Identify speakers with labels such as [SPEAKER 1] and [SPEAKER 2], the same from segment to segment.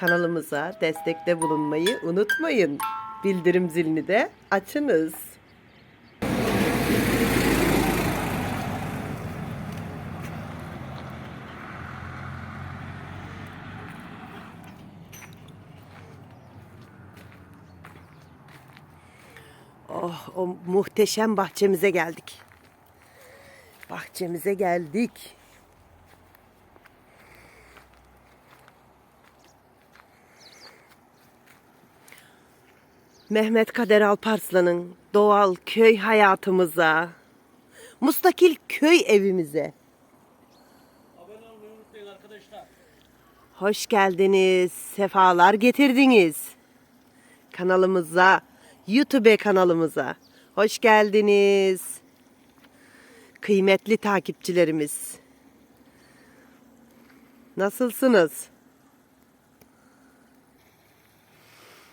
[SPEAKER 1] Kanalımıza destekte bulunmayı unutmayın. Bildirim zilini de açınız. Oh, o muhteşem bahçemize geldik. Bahçemize geldik. Mehmet Kader Alparslan'ın doğal köy hayatımıza, mustakil köy evimize hoş geldiniz, sefalar getirdiniz. Kanalımıza, YouTube kanalımıza hoş geldiniz. Kıymetli takipçilerimiz. Nasılsınız?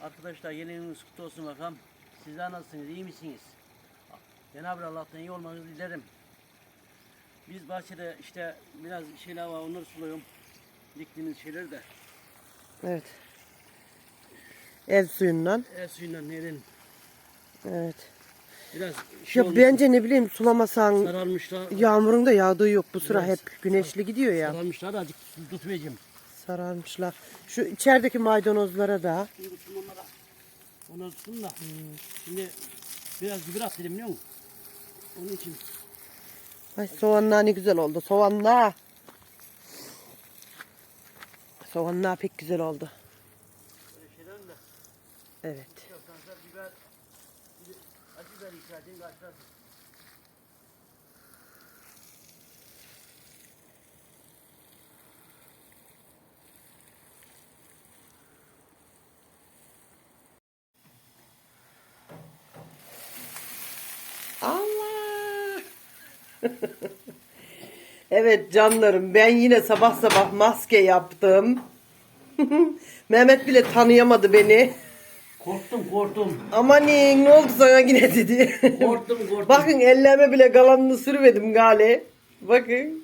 [SPEAKER 2] Arkadaşlar yeni yılınız kutlu olsun bakalım. Sizler nasılsınız? iyi misiniz? Cenab-ı Allah'tan iyi olmanızı dilerim. Biz bahçede işte biraz şeyler var onları suluyorum. Diktiğimiz şeyleri de.
[SPEAKER 1] Evet. Ev suyundan.
[SPEAKER 2] El suyundan nerin
[SPEAKER 1] Evet.
[SPEAKER 2] biraz şey
[SPEAKER 1] Ya
[SPEAKER 2] olmuş,
[SPEAKER 1] bence ne bileyim sulamasan
[SPEAKER 2] sararmışlar.
[SPEAKER 1] yağmurun da yağdığı yok bu sıra hep güneşli gidiyor ya.
[SPEAKER 2] Sararmışlar da azıcık tutmayacağım.
[SPEAKER 1] Sararmışlar. Şu içerideki maydanozlara da.
[SPEAKER 2] Şimdi onlara. Tutun da. Şimdi biraz gübre at dedim biliyor musun? Onun için.
[SPEAKER 1] Ay soğanlar ne güzel oldu. Soğanlar. Soğanlar pek güzel oldu. Evet.
[SPEAKER 2] Acı biber ihtiyacın karşılar.
[SPEAKER 1] evet canlarım ben yine sabah sabah maske yaptım. Mehmet bile tanıyamadı beni.
[SPEAKER 2] Korktum korktum.
[SPEAKER 1] Amanin ne oldu sana yine dedi.
[SPEAKER 2] Korktum korktum.
[SPEAKER 1] Bakın ellerime bile galanını sürmedim gale. Bakın.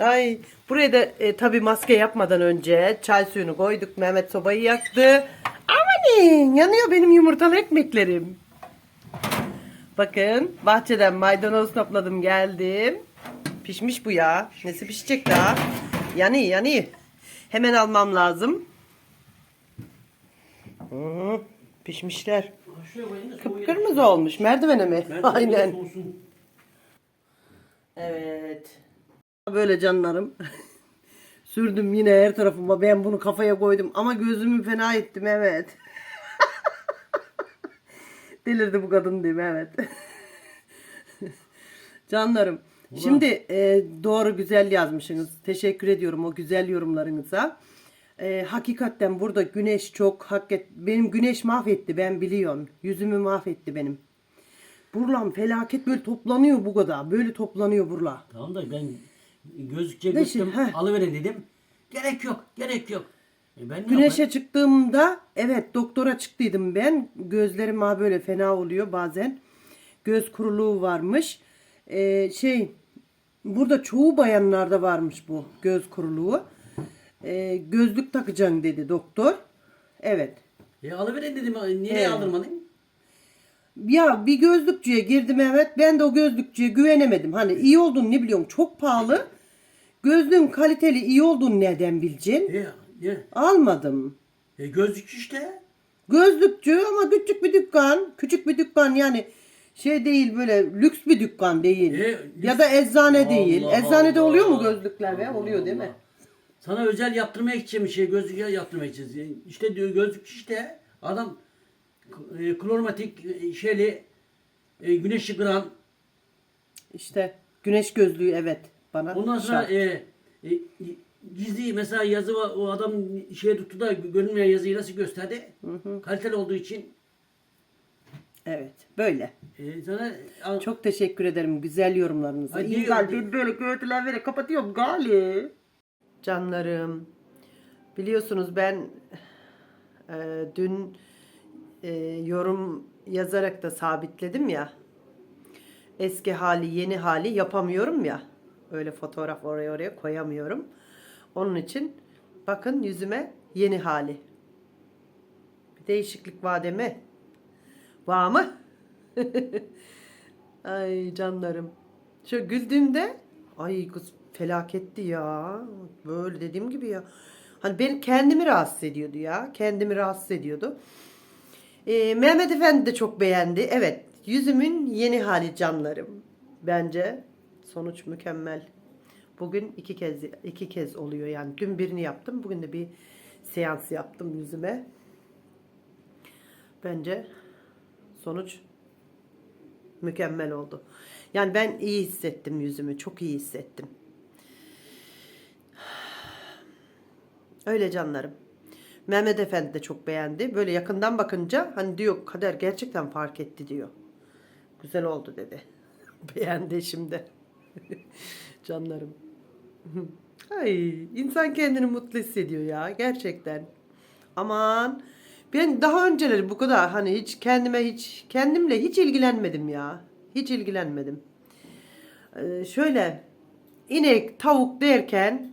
[SPEAKER 1] Ay buraya da e, tabi maske yapmadan önce çay suyunu koyduk. Mehmet sobayı yaktı. Amanin yanıyor benim yumurtalı ekmeklerim. Bakın bahçeden maydanoz topladım geldim. Pişmiş bu ya. Nesi pişecek daha? Yani yani. Hemen almam lazım. Hı, pişmişler. Kıpkırmızı olmuş. Merdivene mi? Aynen. Evet. Böyle canlarım. Sürdüm yine her tarafıma. Ben bunu kafaya koydum. Ama gözümü fena ettim evet. Delirdi bu kadın değil mi? Evet. Canlarım. Şimdi e, doğru güzel yazmışsınız. Teşekkür ediyorum o güzel yorumlarınıza. E, hakikaten burada güneş çok hakikat benim güneş mahvetti ben biliyorum. Yüzümü mahvetti benim. Burlam felaket böyle toplanıyor bu kadar. Böyle toplanıyor burla.
[SPEAKER 2] Tamam da ben götürdüm
[SPEAKER 1] heh.
[SPEAKER 2] alıverin dedim. Gerek yok gerek yok. E ben ne
[SPEAKER 1] Güneşe
[SPEAKER 2] yapayım?
[SPEAKER 1] çıktığımda evet doktora çıktıydım ben. Gözlerim ha böyle fena oluyor bazen. Göz kuruluğu varmış. Ee, şey burada çoğu bayanlarda varmış bu göz kuruluğu. Ee, gözlük takacaksın dedi doktor. Evet.
[SPEAKER 2] E alıverin dedim niye
[SPEAKER 1] Evet.
[SPEAKER 2] aldırmadın?
[SPEAKER 1] Ya bir gözlükçüye girdim evet. Ben de o gözlükçüye güvenemedim. Hani iyi olduğunu ne biliyorum çok pahalı. Gözlüğün kaliteli iyi olduğunu nereden bileceksin?
[SPEAKER 2] E, e,
[SPEAKER 1] Almadım.
[SPEAKER 2] e gözlükçü işte.
[SPEAKER 1] Gözlükçü ama küçük bir dükkan. Küçük bir dükkan yani şey değil böyle lüks bir dükkan değil.
[SPEAKER 2] E, lüks-
[SPEAKER 1] Ya da eczane değil.
[SPEAKER 2] Allah
[SPEAKER 1] Eczanede
[SPEAKER 2] Allah.
[SPEAKER 1] oluyor mu gözlükler be? Oluyor
[SPEAKER 2] Allah
[SPEAKER 1] değil mi?
[SPEAKER 2] Sana özel yaptırmaya gideceğim şey gözlük yaptırmaya gideceğiz. İşte diyor gözlükçü işte adam e, klormatik e, şeyli e, güneşi kıran
[SPEAKER 1] İşte güneş gözlüğü evet bana.
[SPEAKER 2] Ondan sonra
[SPEAKER 1] şart.
[SPEAKER 2] e, e, gizli mesela yazı var, o adam şeye tuttu da görünmeyen yazıyı nasıl gösterdi? Kaliteli olduğu için
[SPEAKER 1] evet böyle.
[SPEAKER 2] e, sana al-
[SPEAKER 1] Çok teşekkür ederim güzel yorumlarınıza.
[SPEAKER 2] Ay,
[SPEAKER 1] İyi ben böyle görüntüler vere kapatıyorum gali. Canlarım biliyorsunuz ben e, dün e, yorum yazarak da sabitledim ya. Eski hali yeni hali yapamıyorum ya. Öyle fotoğraf oraya oraya koyamıyorum. Onun için bakın yüzüme yeni hali. Bir değişiklik mi? Var mı? ay canlarım. Şu güldüğümde ay kız felaketti ya. Böyle dediğim gibi ya. Hani ben kendimi rahatsız ediyordu ya. Kendimi rahatsız ediyordu. Ee, Mehmet Efendi de çok beğendi. Evet, yüzümün yeni hali canlarım. Bence sonuç mükemmel. Bugün iki kez iki kez oluyor yani. Dün birini yaptım, bugün de bir seans yaptım yüzüme. Bence sonuç mükemmel oldu. Yani ben iyi hissettim yüzümü, çok iyi hissettim. Öyle canlarım. Mehmet Efendi de çok beğendi. Böyle yakından bakınca hani diyor kader gerçekten fark etti diyor. Güzel oldu dedi. beğendi şimdi. Canlarım. Ay insan kendini mutlu hissediyor ya gerçekten. Aman ben daha önceleri bu kadar hani hiç kendime hiç kendimle hiç ilgilenmedim ya. Hiç ilgilenmedim. Ee, şöyle inek tavuk derken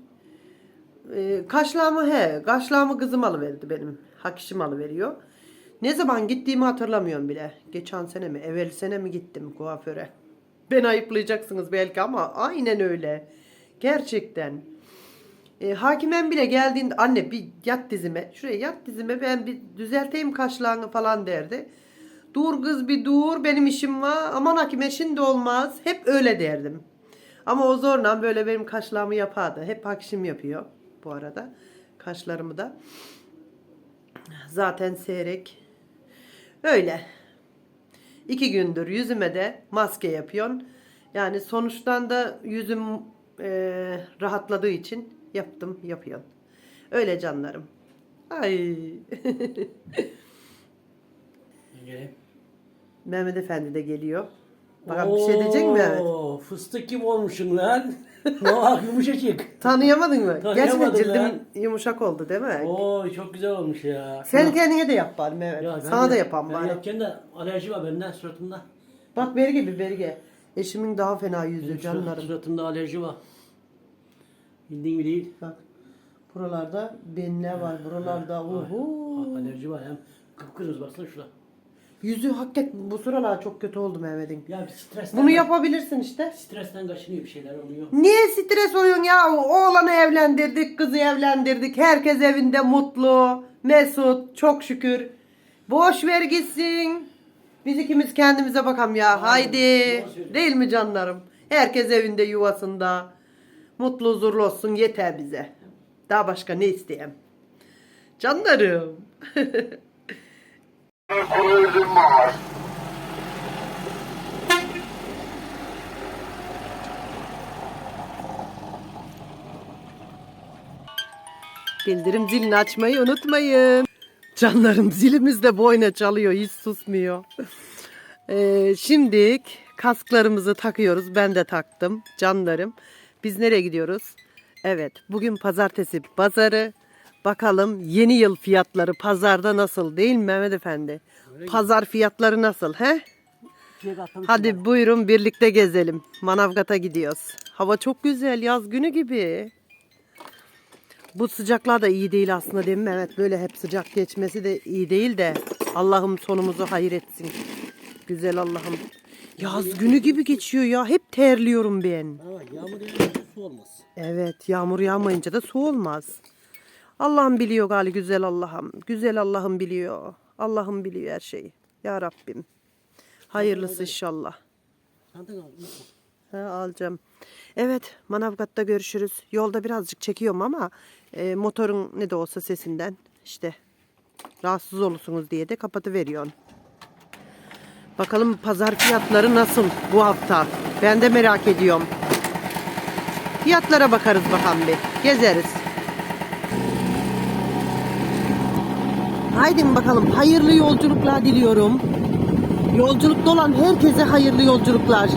[SPEAKER 1] e, kaşlağımı he, kaşlağımı kızım alıverdi benim. Hakişim alıveriyor. Ne zaman gittiğimi hatırlamıyorum bile. Geçen sene mi, evvel sene mi gittim kuaföre. Ben ayıplayacaksınız belki ama aynen öyle. Gerçekten. E, hakimem bile geldiğinde anne bir yat dizime. Şuraya yat dizime ben bir düzelteyim kaşlarını falan derdi. Dur kız bir dur benim işim var. Aman hakime şimdi olmaz. Hep öyle derdim. Ama o zorla böyle benim kaşlarımı yapardı. Hep hakişim yapıyor bu arada. Kaşlarımı da. Zaten seyrek. Öyle. İki gündür yüzüme de maske yapıyorsun. Yani sonuçtan da yüzüm eee, rahatladığı için yaptım, yapıyorum. Öyle canlarım. Ay. Mehmet Efendi de geliyor. Bakalım bir şey diyecek mi Mehmet?
[SPEAKER 2] Oo, Fıstık gibi olmuşsun lan. ne bak yumuşacık.
[SPEAKER 1] Tanıyamadın mı? Gerçekten
[SPEAKER 2] Tanıyamadım
[SPEAKER 1] cildim
[SPEAKER 2] ya.
[SPEAKER 1] yumuşak oldu değil mi?
[SPEAKER 2] Oo çok güzel olmuş ya.
[SPEAKER 1] Sen kendine de yap bari Mehmet.
[SPEAKER 2] Ya ben
[SPEAKER 1] Sana
[SPEAKER 2] de-
[SPEAKER 1] da yapam
[SPEAKER 2] Ben
[SPEAKER 1] bari.
[SPEAKER 2] yapacağım da alerji var bende suratımda.
[SPEAKER 1] Bak Berge bir Berge. Eşimin daha fena yüzü canlarım.
[SPEAKER 2] Suratımda alerji var. Bildiğin gibi değil.
[SPEAKER 1] Bak. Buralarda benle var. Buralarda uhu.
[SPEAKER 2] Alerji var hem kıpkırmızı baksana şurada.
[SPEAKER 1] Yüzü hakikaten bu sıralar çok kötü oldu Mehmet'in.
[SPEAKER 2] Ya bir stresten
[SPEAKER 1] Bunu yapabilirsin işte.
[SPEAKER 2] Stresten kaçınıyor bir şeyler oluyor.
[SPEAKER 1] Niye stres oluyorsun ya? Oğlanı evlendirdik, kızı evlendirdik. Herkes evinde mutlu, mesut, çok şükür. Boş ver gitsin. Biz ikimiz kendimize bakalım ya. Haydi.
[SPEAKER 2] doğru söylüyorsun.
[SPEAKER 1] Değil mi canlarım? Herkes evinde yuvasında. Mutlu huzurlu olsun yeter bize. Daha başka ne isteyeyim? Canlarım. Bildirim zilini açmayı unutmayın. Canlarım zilimiz de boyna çalıyor hiç susmuyor. Ee, şimdi kasklarımızı takıyoruz. Ben de taktım canlarım. Biz nereye gidiyoruz? Evet bugün pazartesi pazarı. Bakalım yeni yıl fiyatları pazarda nasıl değil mi Mehmet Efendi? Pazar fiyatları nasıl he? Hadi buyurun birlikte gezelim. Manavgat'a gidiyoruz. Hava çok güzel yaz günü gibi. Bu sıcaklar da iyi değil aslında değil mi Mehmet? Böyle hep sıcak geçmesi de iyi değil de Allah'ım sonumuzu hayır etsin. Güzel Allah'ım. Yaz günü gibi geçiyor ya. Hep terliyorum ben.
[SPEAKER 2] Ha, yağmur yağınca su olmaz.
[SPEAKER 1] Evet yağmur yağmayınca da su olmaz. Allah'ım biliyor gali güzel Allah'ım. Güzel Allah'ım biliyor. Allah'ım biliyor her şeyi. Ya Rabbim. Hayırlısı inşallah. Ha, alacağım. Evet Manavgat'ta görüşürüz. Yolda birazcık çekiyorum ama e, motorun ne de olsa sesinden işte rahatsız olursunuz diye de kapatıveriyorum. Bakalım pazar fiyatları nasıl bu hafta? Ben de merak ediyorum. Fiyatlara bakarız bakalım bir. Gezeriz. Haydi bakalım hayırlı yolculuklar diliyorum. Yolculukta olan herkese hayırlı yolculuklar.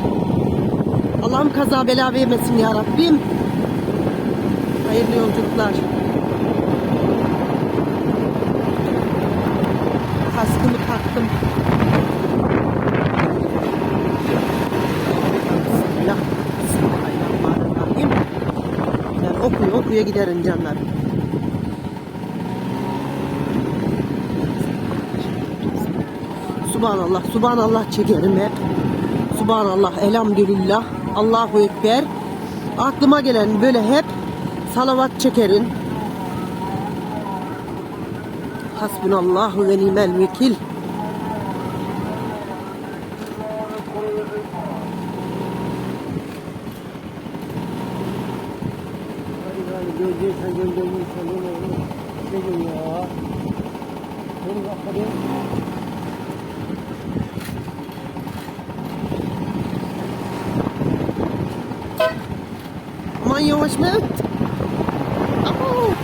[SPEAKER 1] Allah'ım kaza bela vermesin ya Rabbim. Hayırlı yolculuklar. Kaskımı taktım. Bismillah. Bismillahirrahmanirrahim. Yani okuya okuya giderim canlar. Subhanallah, subhanallah çekerim hep. Subhanallah, elhamdülillah. Allahu Ekber. Aklıma gelen böyle hep salavat çekerim. Hasbunallahu ve nimel vekil. Aman yavaş Mehmet. Aa!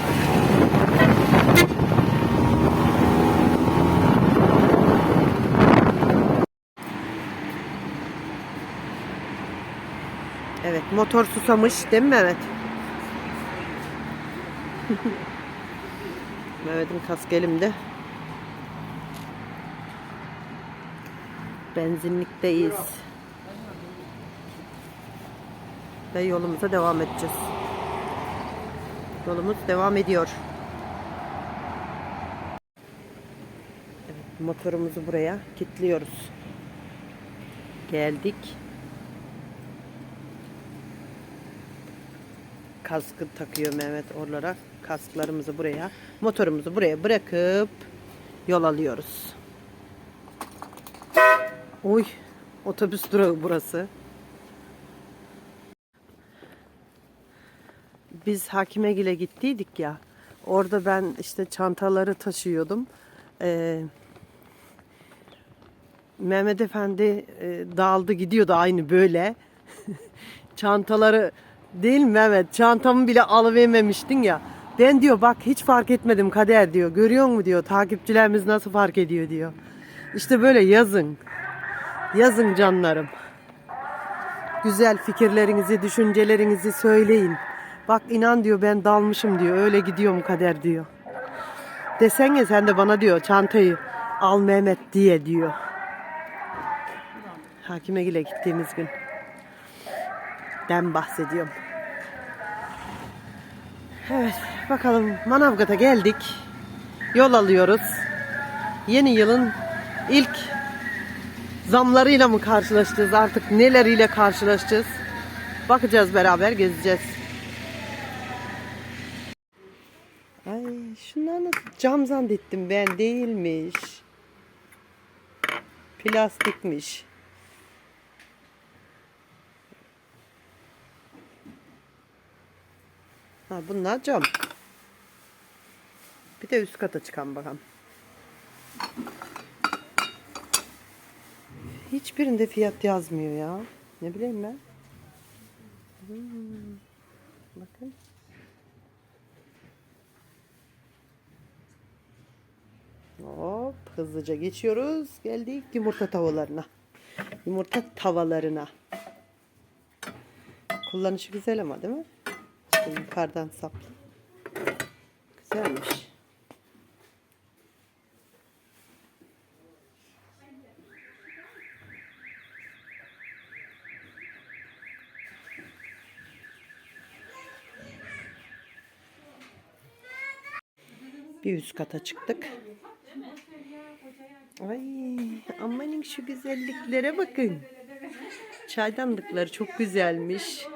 [SPEAKER 1] Evet motor susamış değil mi Mehmet? Mehmet'in kask elimde. Benzinlikteyiz. Ve yolumuza devam edeceğiz. Yolumuz devam ediyor. Evet, motorumuzu buraya kilitliyoruz. Geldik. Kaskı takıyor Mehmet oralara. Kasklarımızı buraya, motorumuzu buraya bırakıp yol alıyoruz. Oy, otobüs durağı burası. Biz Hakimegil'e gittiydik ya. Orada ben işte çantaları taşıyordum. Ee, Mehmet Efendi e, dağıldı gidiyordu aynı böyle. Çantaları değil mi Mehmet? Çantamı bile alıvermemiştin ya. Ben diyor bak hiç fark etmedim Kader diyor. Görüyor musun diyor. Takipçilerimiz nasıl fark ediyor diyor. İşte böyle yazın. Yazın canlarım. Güzel fikirlerinizi, düşüncelerinizi söyleyin. Bak inan diyor ben dalmışım diyor. Öyle gidiyorum kader diyor. Desene sen de bana diyor çantayı al Mehmet diye diyor. Hakime gittiğimiz gün. Den bahsediyorum. Evet bakalım Manavgat'a geldik. Yol alıyoruz. Yeni yılın ilk zamlarıyla mı karşılaşacağız artık neleriyle karşılaşacağız. Bakacağız beraber gezeceğiz. Ay şunlar nasıl cam zannettim ben değilmiş. Plastikmiş. Ha bunlar cam. Bir de üst kata çıkan bakalım. Hiçbirinde fiyat yazmıyor ya. Ne bileyim ben. Hmm. Bakın. Hop hızlıca geçiyoruz. Geldik yumurta tavalarına. Yumurta tavalarına. Kullanışı güzel ama değil mi? İşte yukarıdan saplı. Güzelmiş. Bir üst kata çıktık. Ay amanın şu güzelliklere bakın. Çaydanlıkları çok güzelmiş.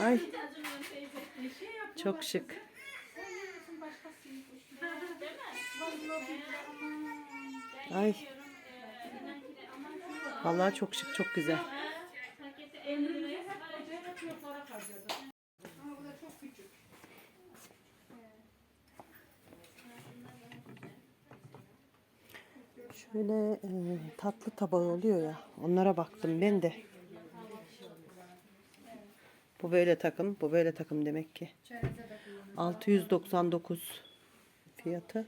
[SPEAKER 1] Ay. Çok şık. Ay. Vallahi çok şık, çok güzel. Şöyle e, tatlı tabağı oluyor ya. Onlara baktım ben de. Bu böyle takım, bu böyle takım demek ki. 699 fiyatı.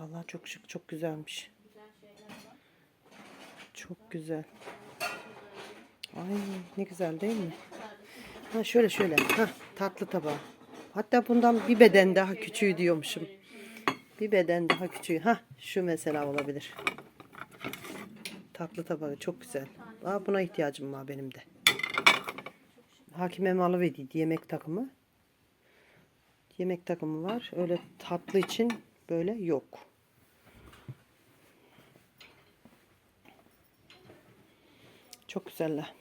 [SPEAKER 1] Vallahi çok şık, çok güzelmiş. Çok güzel. Ay ne güzel değil mi? Ha şöyle şöyle. Ha tatlı tabağı. Hatta bundan bir beden daha küçüğü diyormuşum. Bir beden daha küçüğü. Ha şu mesela olabilir. Tatlı tabağı çok güzel. Aa, buna ihtiyacım var benim de. Hakime malı yemek takımı. Yemek takımı var. Öyle tatlı için böyle yok. Çok güzeller.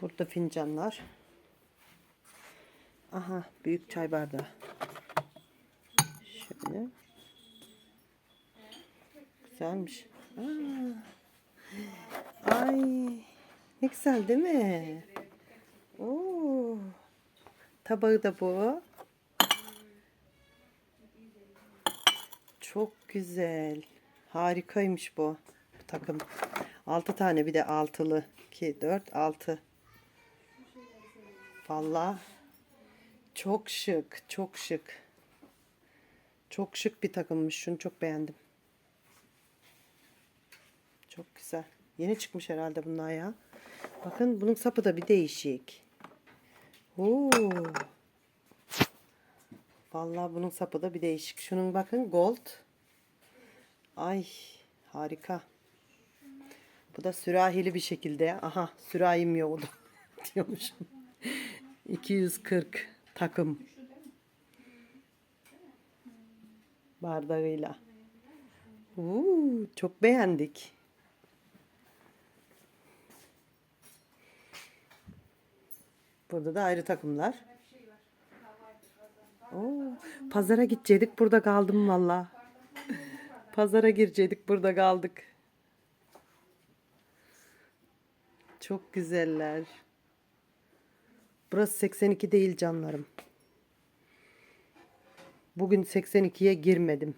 [SPEAKER 1] Burada fincanlar. Aha büyük çay bardağı. Şöyle. Güzelmiş. Aa. Ay ne güzel değil mi? Oo. Tabağı da bu. Çok güzel. Harikaymış bu, bu takım. 6 tane bir de altılı. 2, 4, 6. Vallahi çok şık, çok şık. Çok şık bir takımmış. Şunu çok beğendim. Çok güzel. Yeni çıkmış herhalde bunlar ya. Bakın bunun sapı da bir değişik. Oo. Vallahi bunun sapı da bir değişik. Şunun bakın gold. Ay harika. Bu da sürahili bir şekilde. Aha sürahim yoktu diyormuşum. 240 takım bardağıyla. Uuu, çok beğendik. Burada da ayrı takımlar. Oo, pazara gidecektik burada kaldım valla. Pazara girecektik burada kaldık. Çok güzeller. Burası 82 değil canlarım. Bugün 82'ye girmedim.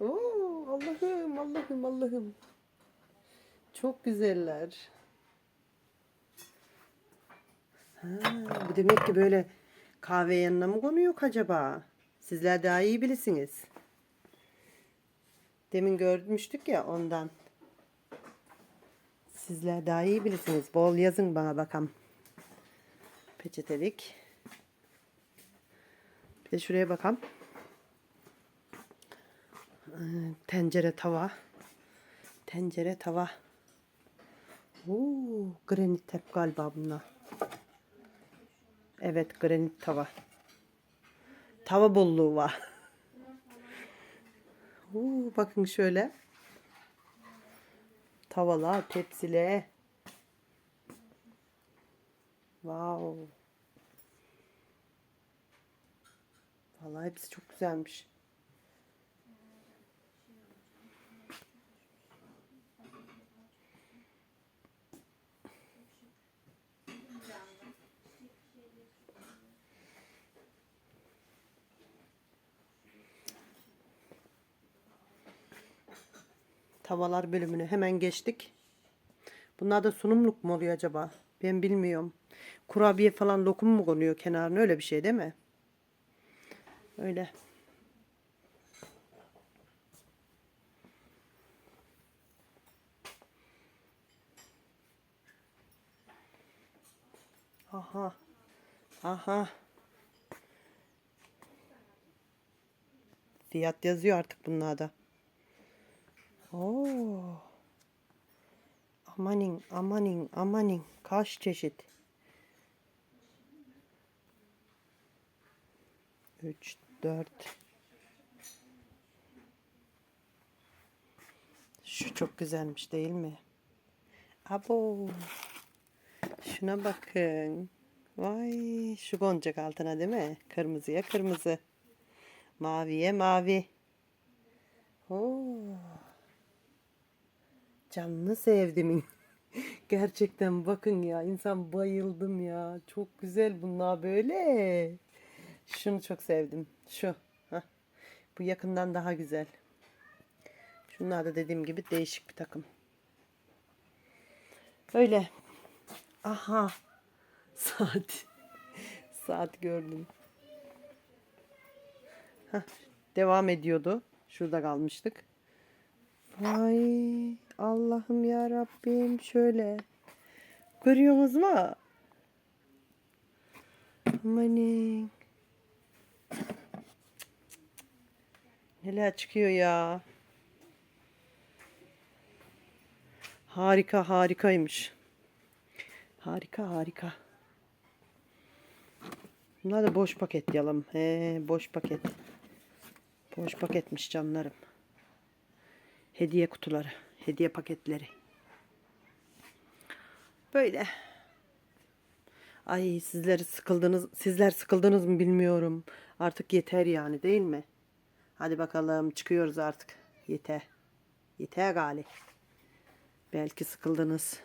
[SPEAKER 1] Oo, Allah'ım Allah'ım Allah'ım. Çok güzeller. Ha, bu demek ki böyle kahve yanına mı konuyor acaba? Sizler daha iyi bilirsiniz. Demin görmüştük ya ondan. Sizler daha iyi bilirsiniz. Bol yazın bana bakalım. Peçetelik. Bir de şuraya bakalım. Ee, Tencere tava. Tencere tava. Oo, granit hep galiba bunlar. Evet granit tava. Tava bolluğu var. Oo, bakın şöyle. Tavalar, tepsiler. Wow. Vallahi hepsi çok güzelmiş. Tavalar bölümünü hemen geçtik. Bunlar da sunumluk mu oluyor acaba? Ben bilmiyorum. Kurabiye falan lokum mu konuyor kenarına öyle bir şey değil mi? Öyle. Aha. Aha. Fiyat yazıyor artık bunlarda. Oo. Amanin, amanin, amanin. Kaç çeşit? 3, 4. Şu çok güzelmiş değil mi? Abo. Şuna bakın. Vay şu boncuk altına değil mi? Kırmızıya kırmızı. Maviye mavi. Oo. Canını sevdim. Gerçekten bakın ya insan bayıldım ya. Çok güzel bunlar böyle. Şunu çok sevdim. Şu. Hah. Bu yakından daha güzel. Şunlar da dediğim gibi değişik bir takım. Öyle. Aha. Saat. Saat gördüm. Hah. Devam ediyordu. Şurada kalmıştık. Vay Allah'ım ya Rabbim şöyle. Görüyorsunuz mu? Amanin. Neler çıkıyor ya. Harika harikaymış. Harika harika. Bunlar da boş paket yalım. He, boş paket. Boş paketmiş canlarım. Hediye kutuları. Hediye paketleri. Böyle. Ay sizler sıkıldınız. Sizler sıkıldınız mı bilmiyorum. Artık yeter yani değil mi? Hadi bakalım çıkıyoruz artık. Yeter. Yeter gali. Belki sıkıldınız.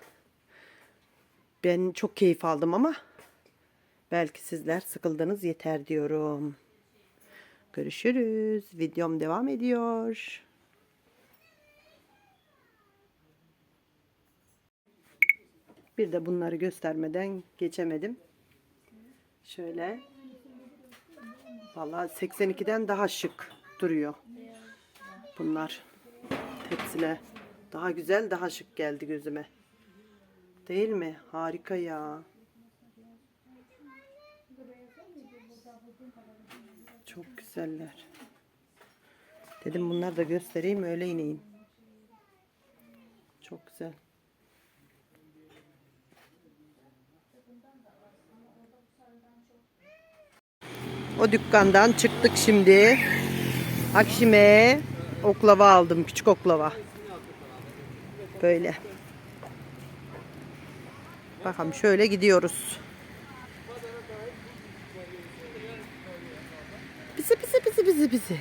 [SPEAKER 1] Ben çok keyif aldım ama belki sizler sıkıldınız yeter diyorum. Görüşürüz. Videom devam ediyor. Bir de bunları göstermeden geçemedim. Şöyle. Vallahi 82'den daha şık duruyor. Bunlar tepsile daha güzel, daha şık geldi gözüme. Değil mi? Harika ya. Çok güzeller. Dedim bunları da göstereyim öyle ineyim. Çok güzel. O dükkandan çıktık şimdi. Akşime oklava aldım. Küçük oklava. Böyle. Bakalım şöyle gidiyoruz. Bizi bizi bizi bizi bizi.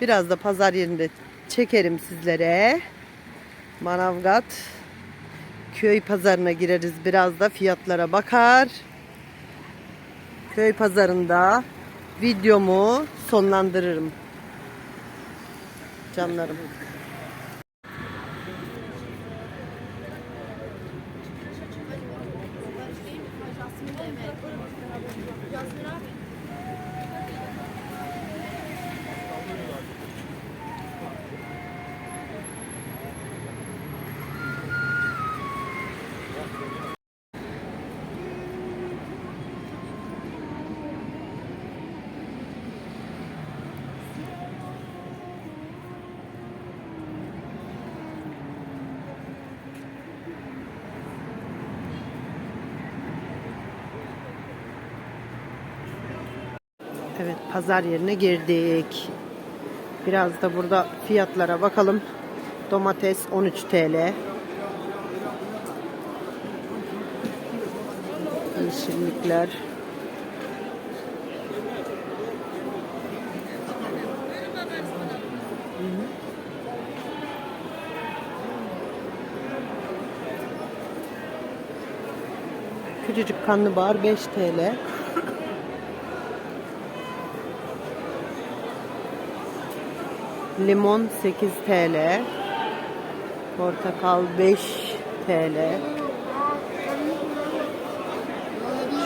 [SPEAKER 1] Biraz da pazar yerinde çekerim sizlere. Manavgat köy pazarına gireriz. Biraz da fiyatlara bakar. Köy pazarında videomu sonlandırırım. Canlarım. Evet pazar yerine girdik. Biraz da burada fiyatlara bakalım. Domates 13 TL. Yeşillikler. Küçücük karnabahar 5 TL. Limon 8 TL. Portakal 5 TL.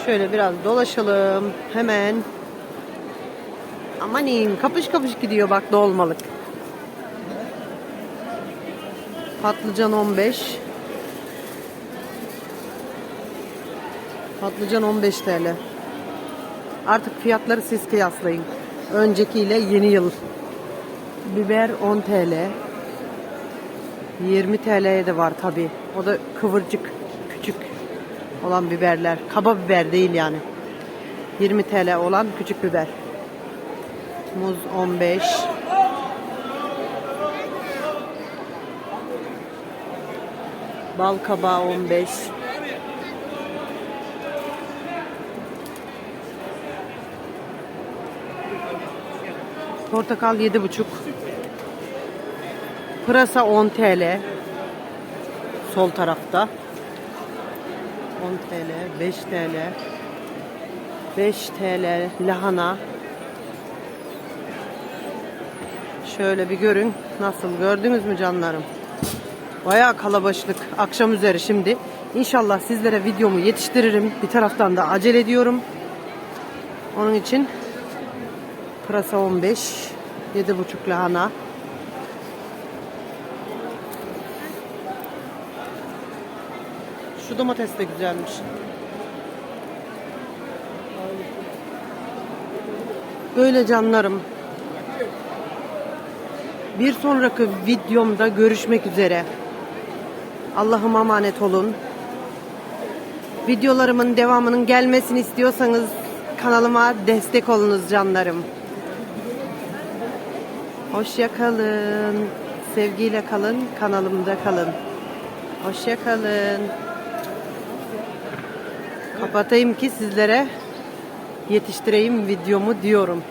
[SPEAKER 1] Şöyle biraz dolaşalım. Hemen. Amanin kapış kapış gidiyor bak dolmalık. Patlıcan 15. Patlıcan 15 TL. Artık fiyatları siz kıyaslayın. Öncekiyle yeni yıl. Biber 10 TL. 20 TL'ye de var tabi. O da kıvırcık, küçük olan biberler. Kaba biber değil yani. 20 TL olan küçük biber. Muz 15. Bal kabağı 15. Portakal 7,5. Pırasa 10 TL. Sol tarafta. 10 TL, 5 TL. 5 TL lahana. Şöyle bir görün. Nasıl gördünüz mü canlarım? Bayağı kalabalık. Akşam üzeri şimdi. İnşallah sizlere videomu yetiştiririm. Bir taraftan da acele ediyorum. Onun için Pırasa 15, 7,5 lahana. Domates de güzelmiş. Böyle canlarım. Bir sonraki videomda görüşmek üzere. Allah'ıma emanet olun. Videolarımın devamının gelmesini istiyorsanız kanalıma destek olunuz canlarım. Hoşça kalın. Sevgiyle kalın. Kanalımda kalın. Hoşça kalın. Kapatayım ki sizlere yetiştireyim videomu diyorum.